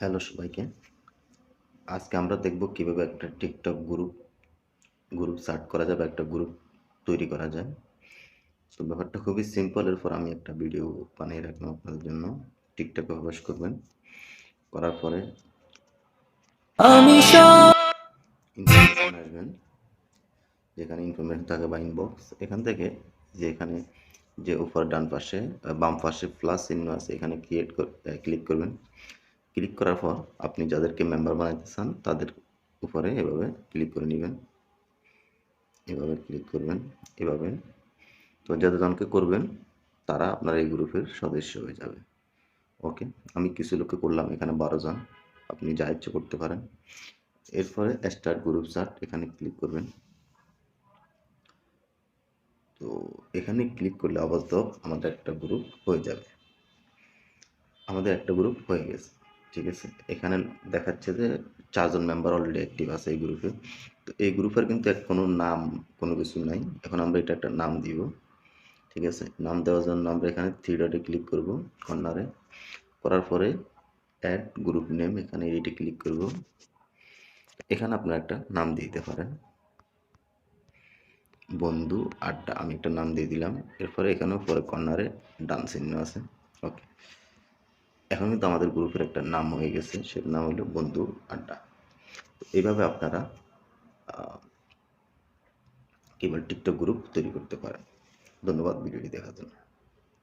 Hello সবাইকে। আজকে আমরা দেখব কীভাবে একটা টিকটক গ্রুপ গ্রুপ স্টার্ট করা যাবে একটা গ্রুপ তৈরি করা যায়। তো ব্যাপারটা খুবই সিম্পল এরপর আমি একটা ভিডিও বানিয়ে রাখলাম আপনাদের জন্য। টিকটকে প্রবেশ করবেন। করার পরে আসবেন। যেখানে ইনফরমেশন থাকে বা ইনবক্স এখান থেকে যে এখানে যে উপর ডান পাশে বাম পাশে প্লাস চিহ্ন আছে এখানে ক্রিয়েট ক্লিক করবেন। ক্লিক করার পর আপনি যাদেরকে মেম্বার বানাইতে চান, তাদের উপরে এভাবে ক্লিক করে নেবেন। এভাবে ক্লিক করবেন, এভাবে। তো যতজনকে করবেন, তারা আপনার এই গ্রুপের সদস্য হয়ে যাবে। ওকে? আমি কিছু লোককে করলাম, এখানে বারো জন। আপনি যা ইচ্ছে করতে পারেন। এরপরে স্টার্ট গ্রুপ চার্ট এখানে ক্লিক করবেন। তো এখানে ক্লিক করলে আপাতত আমাদের একটা গ্রুপ হয়ে যাবে। আমাদের একটা গ্রুপ হয়ে গেছে। ঠিক আছে? এখানে দেখাচ্ছে যে চারজন মেম্বার অলরেডি অ্যাক্টিভ আছে এই গ্রুপে তো এই গ্রুপের কিন্তু এক কোনো নাম, কোনো কিছু নাই। এখন আমরা এটা একটা নাম দিব। ঠিক আছে? নাম দেওয়ার জন্য আমরা এখানে থ্রি ডটে ক্লিক করব কর্নারে করার পরে অ্যাড গ্রুপ নেম এখানে এডিটে ক্লিক করব। এখানে আপনার একটা নাম দিতে পারেন। বন্ধু আড্ডা, আমি একটা নাম দিয়ে দিলাম। এরপরে এখানেও পরে কর্নারে ডান চিহ্ন আছে। ওকে এখন কিন্তু আমাদের গ্রুপের একটা নাম হয়ে গেছে, সেটার নাম হলো বন্ধু আড্ডা। তো এইভাবে আপনারা কেবল টিকটক গ্রুপ তৈরি করতে পারেন। ধন্যবাদ ভিডিওটি দেখার জন্য।